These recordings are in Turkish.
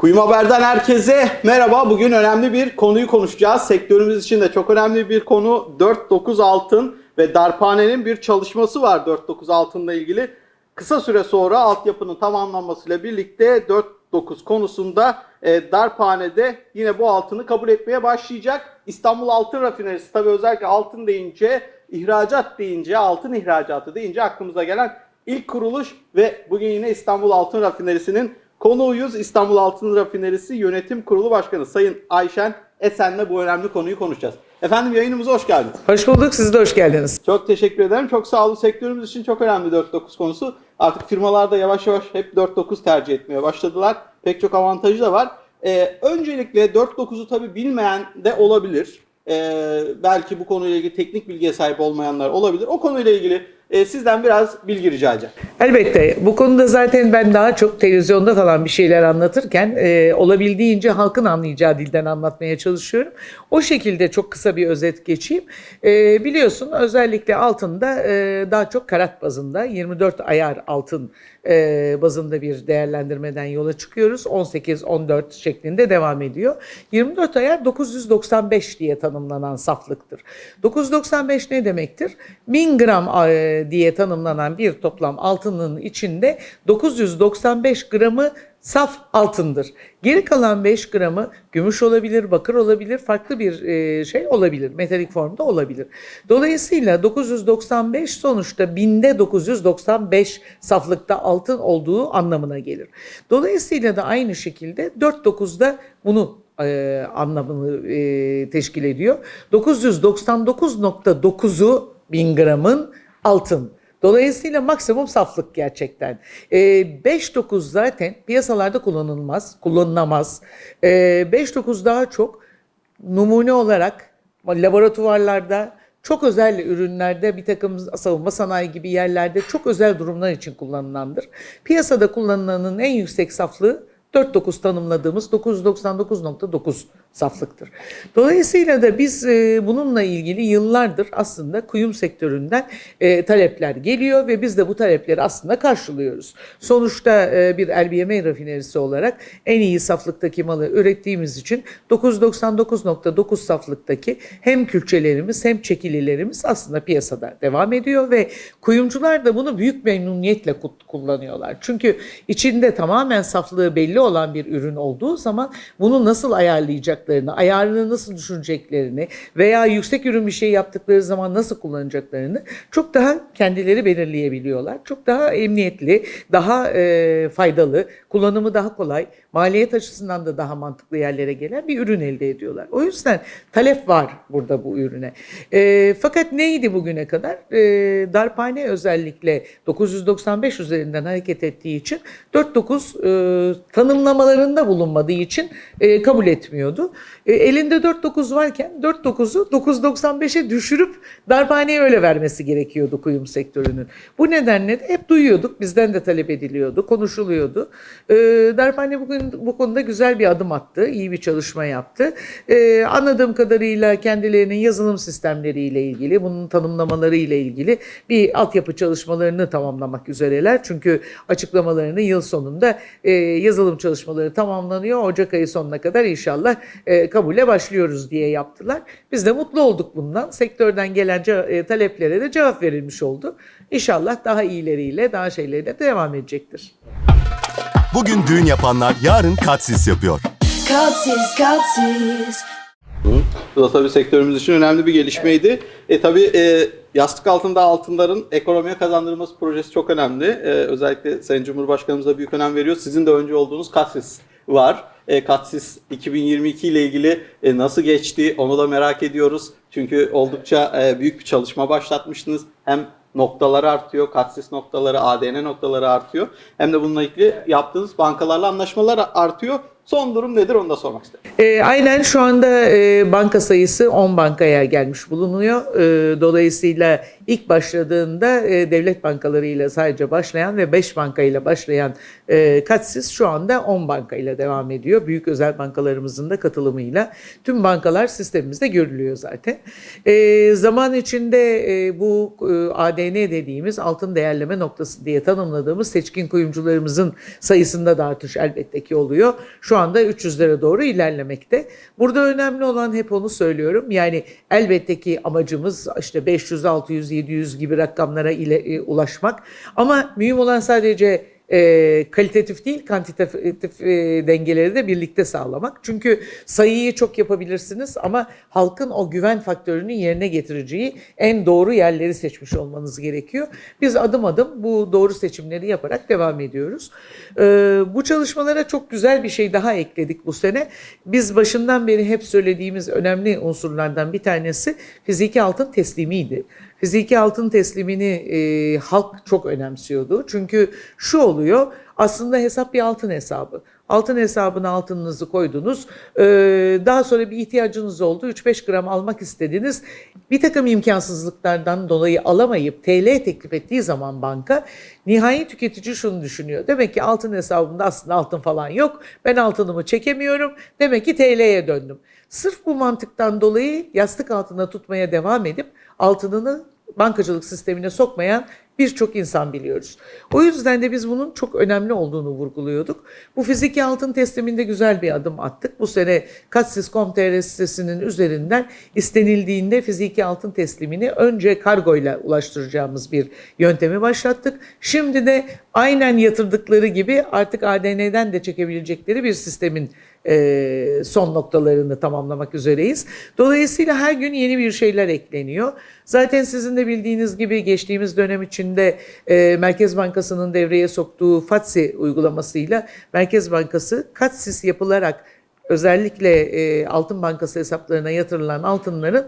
Kuyum Haber'den herkese merhaba. Bugün önemli bir konuyu konuşacağız. Sektörümüz için de çok önemli bir konu. 4-9 altın ve Darphane'nin bir çalışması var 4-9 altınla ilgili. Kısa süre sonra altyapının tamamlanmasıyla birlikte 4-9 konusunda e, Darphane'de yine bu altını kabul etmeye başlayacak. İstanbul Altın Rafinerisi tabii özellikle altın deyince, ihracat deyince, altın ihracatı deyince aklımıza gelen ilk kuruluş ve bugün yine İstanbul Altın Rafinerisi'nin Konuğuyuz İstanbul Altın Rafinerisi Yönetim Kurulu Başkanı Sayın Ayşen Esen'le bu önemli konuyu konuşacağız. Efendim yayınımıza hoş geldiniz. Hoş bulduk, siz de hoş geldiniz. Çok teşekkür ederim. Çok sağ olun. Sektörümüz için çok önemli 4.9 konusu. Artık firmalar da yavaş yavaş hep 4.9 tercih etmeye başladılar. Pek çok avantajı da var. Ee, öncelikle 4.9'u tabii bilmeyen de olabilir. Ee, belki bu konuyla ilgili teknik bilgiye sahip olmayanlar olabilir. O konuyla ilgili e, sizden biraz bilgi rica edeceğim. Elbette bu konuda zaten ben daha çok televizyonda falan bir şeyler anlatırken e, olabildiğince halkın anlayacağı dilden anlatmaya çalışıyorum. O şekilde çok kısa bir özet geçeyim. E, biliyorsun özellikle altında e, daha çok karat bazında 24 ayar altın e, bazında bir değerlendirmeden yola çıkıyoruz. 18-14 şeklinde devam ediyor. 24 ayar 995 diye tanımlanan saflıktır. 995 ne demektir? 1000 gram e, diye tanımlanan bir toplam altının içinde 995 gramı saf altındır. Geri kalan 5 gramı gümüş olabilir, bakır olabilir, farklı bir e, şey olabilir, metalik formda olabilir. Dolayısıyla 995 sonuçta binde 995 saflıkta altın olduğu anlamına gelir. Dolayısıyla da aynı şekilde 4.9'da bunu e, anlamını e, teşkil ediyor. 999.9'u 1000 gramın altın. Dolayısıyla maksimum saflık gerçekten. E, 5.9 zaten piyasalarda kullanılmaz, kullanılamaz. E, 5.9 daha çok numune olarak laboratuvarlarda çok özel ürünlerde bir takım savunma sanayi gibi yerlerde çok özel durumlar için kullanılandır. Piyasada kullanılanın en yüksek saflığı 4.9 tanımladığımız 999.9 saflıktır. Dolayısıyla da biz e, bununla ilgili yıllardır aslında kuyum sektöründen e, talepler geliyor ve biz de bu talepleri aslında karşılıyoruz. Sonuçta e, bir LBMA rafinerisi olarak en iyi saflıktaki malı ürettiğimiz için 999.9 saflıktaki hem külçelerimiz hem çekililerimiz aslında piyasada devam ediyor ve kuyumcular da bunu büyük memnuniyetle kullanıyorlar. Çünkü içinde tamamen saflığı belli olan bir ürün olduğu zaman bunu nasıl ayarlayacaklarını, ayarını nasıl düşüreceklerini veya yüksek ürün bir şey yaptıkları zaman nasıl kullanacaklarını çok daha kendileri belirleyebiliyorlar. Çok daha emniyetli, daha e, faydalı, kullanımı daha kolay, maliyet açısından da daha mantıklı yerlere gelen bir ürün elde ediyorlar. O yüzden talep var burada bu ürüne. E, fakat neydi bugüne kadar? E, darphane özellikle 995 üzerinden hareket ettiği için 49 e, tanımlamalarında bulunmadığı için e, kabul etmiyordu. E, elinde 4.9 varken 4.9'u 9.95'e düşürüp darphaneye öyle vermesi gerekiyordu kuyum sektörünün. Bu nedenle de hep duyuyorduk. Bizden de talep ediliyordu, konuşuluyordu. E, darphane bugün bu konuda güzel bir adım attı. iyi bir çalışma yaptı. E, anladığım kadarıyla kendilerinin yazılım sistemleriyle ilgili, bunun tanımlamaları ile ilgili bir altyapı çalışmalarını tamamlamak üzereler. Çünkü açıklamalarını yıl sonunda e, yazılım çalışmaları tamamlanıyor. Ocak ayı sonuna kadar inşallah e, kabule başlıyoruz diye yaptılar. Biz de mutlu olduk bundan. Sektörden gelen e, taleplere de cevap verilmiş oldu. İnşallah daha iyileriyle, daha şeyleriyle devam edecektir. Bugün düğün yapanlar yarın katsis yapıyor. Katsiz, katsiz. Bu da tabii sektörümüz için önemli bir gelişmeydi. E tabii e, yastık altında altınların ekonomiye kazandırılması projesi çok önemli. E, özellikle Sayın Cumhurbaşkanımız da büyük önem veriyor. Sizin de önce olduğunuz Katsis var. E, Katsis 2022 ile ilgili e, nasıl geçti onu da merak ediyoruz. Çünkü oldukça e, büyük bir çalışma başlatmıştınız. Hem noktaları artıyor, Katsis noktaları, ADN noktaları artıyor. Hem de bununla ilgili yaptığınız bankalarla anlaşmalar artıyor. Son durum nedir onu da sormak isterim. E, aynen şu anda e, banka sayısı 10 bankaya gelmiş bulunuyor. E, dolayısıyla ilk başladığında e, devlet bankalarıyla sadece başlayan ve 5 bankayla başlayan e, Katsis şu anda 10 bankayla devam ediyor. Büyük özel bankalarımızın da katılımıyla tüm bankalar sistemimizde görülüyor zaten. E, zaman içinde e, bu e, ADN dediğimiz altın değerleme noktası diye tanımladığımız seçkin kuyumcularımızın sayısında da artış elbette ki oluyor. Şu anda 300'lere doğru ilerlemekte. Burada önemli olan hep onu söylüyorum. Yani elbette ki amacımız işte 500, 600, 700 gibi rakamlara ile, e, ulaşmak. Ama mühim olan sadece e, kalitatif değil kantitatif e, dengeleri de birlikte sağlamak. Çünkü sayıyı çok yapabilirsiniz ama halkın o güven faktörünü yerine getireceği en doğru yerleri seçmiş olmanız gerekiyor. Biz adım adım bu doğru seçimleri yaparak devam ediyoruz. E, bu çalışmalara çok güzel bir şey daha ekledik bu sene. Biz başından beri hep söylediğimiz önemli unsurlardan bir tanesi fiziki altın teslimiydi. Fiziki altın teslimini e, halk çok önemsiyordu. Çünkü şu oluyor aslında hesap bir altın hesabı. Altın hesabına altınınızı koydunuz. E, daha sonra bir ihtiyacınız oldu. 3-5 gram almak istediniz. Bir takım imkansızlıklardan dolayı alamayıp TL teklif ettiği zaman banka nihai tüketici şunu düşünüyor. Demek ki altın hesabımda aslında altın falan yok. Ben altınımı çekemiyorum. Demek ki TL'ye döndüm. Sırf bu mantıktan dolayı yastık altına tutmaya devam edip altınını bankacılık sistemine sokmayan birçok insan biliyoruz. O yüzden de biz bunun çok önemli olduğunu vurguluyorduk. Bu fiziki altın tesliminde güzel bir adım attık. Bu sene Katsis.com.tr sitesinin üzerinden istenildiğinde fiziki altın teslimini önce kargoyla ulaştıracağımız bir yöntemi başlattık. Şimdi de aynen yatırdıkları gibi artık ADN'den de çekebilecekleri bir sistemin e, son noktalarını tamamlamak üzereyiz. Dolayısıyla her gün yeni bir şeyler ekleniyor. Zaten sizin de bildiğiniz gibi geçtiğimiz dönem içinde e, Merkez Bankası'nın devreye soktuğu FATSI uygulamasıyla Merkez Bankası katsis yapılarak özellikle e, Altın Bankası hesaplarına yatırılan altınların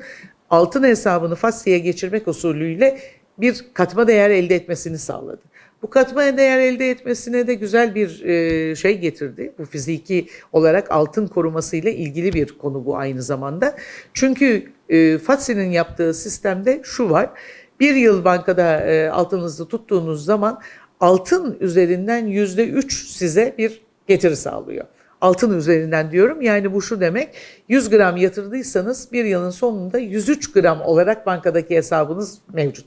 altın hesabını FATSI'ye geçirmek usulüyle bir katma değer elde etmesini sağladı. Bu katma değer elde etmesine de güzel bir e, şey getirdi. Bu fiziki olarak altın korumasıyla ilgili bir konu bu aynı zamanda. Çünkü e, yaptığı sistemde şu var. Bir yıl bankada e, tuttuğunuz zaman altın üzerinden yüzde üç size bir getiri sağlıyor altın üzerinden diyorum. Yani bu şu demek 100 gram yatırdıysanız bir yılın sonunda 103 gram olarak bankadaki hesabınız mevcut.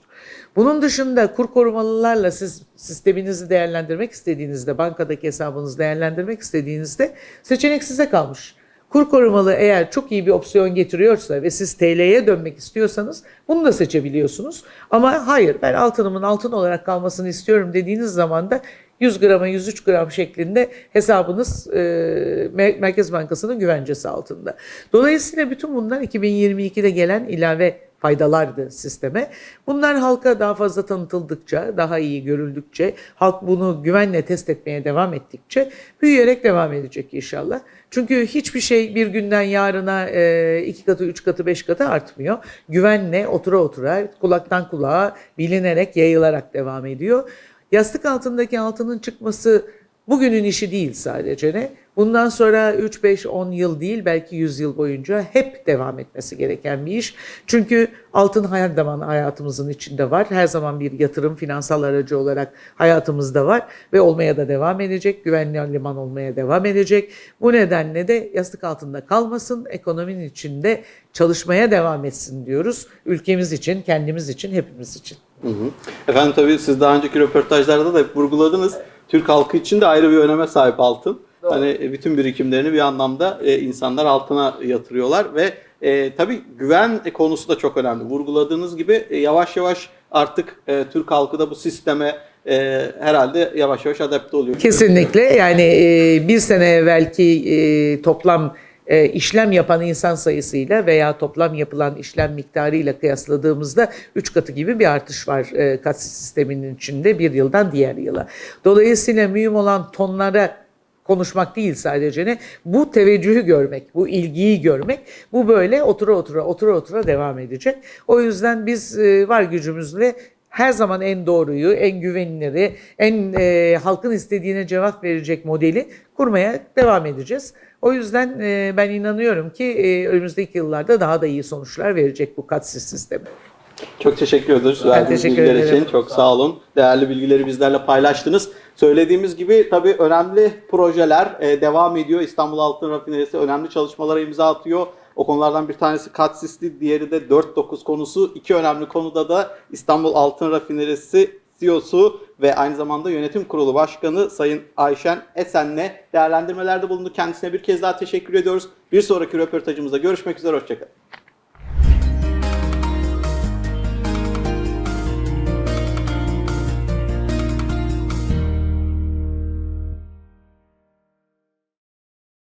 Bunun dışında kur korumalılarla siz sisteminizi değerlendirmek istediğinizde, bankadaki hesabınızı değerlendirmek istediğinizde seçenek size kalmış. Kur korumalı eğer çok iyi bir opsiyon getiriyorsa ve siz TL'ye dönmek istiyorsanız bunu da seçebiliyorsunuz. Ama hayır ben altınımın altın olarak kalmasını istiyorum dediğiniz zaman da 100 grama 103 gram şeklinde hesabınız e, Mer- Merkez Bankası'nın güvencesi altında. Dolayısıyla bütün bunlar 2022'de gelen ilave faydalardı sisteme. Bunlar halka daha fazla tanıtıldıkça, daha iyi görüldükçe, halk bunu güvenle test etmeye devam ettikçe büyüyerek devam edecek inşallah. Çünkü hiçbir şey bir günden yarına e, iki katı, üç katı, beş katı artmıyor. Güvenle otura otura, kulaktan kulağa, bilinerek, yayılarak devam ediyor. Yastık altındaki altının çıkması bugünün işi değil sadece ne? Bundan sonra 3, 5, 10 yıl değil belki 100 yıl boyunca hep devam etmesi gereken bir iş. Çünkü altın her zaman hayatımızın içinde var. Her zaman bir yatırım, finansal aracı olarak hayatımızda var ve olmaya da devam edecek. Güvenli liman olmaya devam edecek. Bu nedenle de yastık altında kalmasın, ekonominin içinde çalışmaya devam etsin diyoruz. Ülkemiz için, kendimiz için, hepimiz için. Hı hı. Efendim tabii siz daha önceki röportajlarda da hep vurguladınız. Türk halkı için de ayrı bir öneme sahip altın. Hani e, bütün birikimlerini bir anlamda e, insanlar altına yatırıyorlar ve e, tabii güven konusu da çok önemli. Vurguladığınız gibi e, yavaş yavaş artık e, Türk halkı da bu sisteme e, herhalde yavaş yavaş adapte oluyor. Kesinlikle yani e, bir sene evvelki e, toplam e, işlem yapan insan sayısıyla veya toplam yapılan işlem miktarıyla kıyasladığımızda 3 katı gibi bir artış var e, kat sisteminin içinde bir yıldan diğer yıla. Dolayısıyla mühim olan tonlara konuşmak değil sadece ne bu teveccühü görmek, bu ilgiyi görmek bu böyle otura otura otura otura devam edecek. O yüzden biz e, var gücümüzle her zaman en doğruyu, en güveniliri, en e, halkın istediğine cevap verecek modeli kurmaya devam edeceğiz. O yüzden e, ben inanıyorum ki e, önümüzdeki yıllarda daha da iyi sonuçlar verecek bu katsis sistemi. Çok teşekkür ederiz Ben verdiğiniz teşekkür bilgiler ederim. için. Çok sağ olun. Değerli bilgileri bizlerle paylaştınız. Söylediğimiz gibi tabii önemli projeler e, devam ediyor. İstanbul Altın Rafinerisi önemli çalışmalara imza atıyor. O konulardan bir tanesi Katsisli, diğeri de 4.9 konusu. İki önemli konuda da İstanbul Altın Rafinerisi CEO'su ve aynı zamanda yönetim kurulu başkanı Sayın Ayşen Esen'le değerlendirmelerde bulundu. Kendisine bir kez daha teşekkür ediyoruz. Bir sonraki röportajımızda görüşmek üzere, hoşçakalın.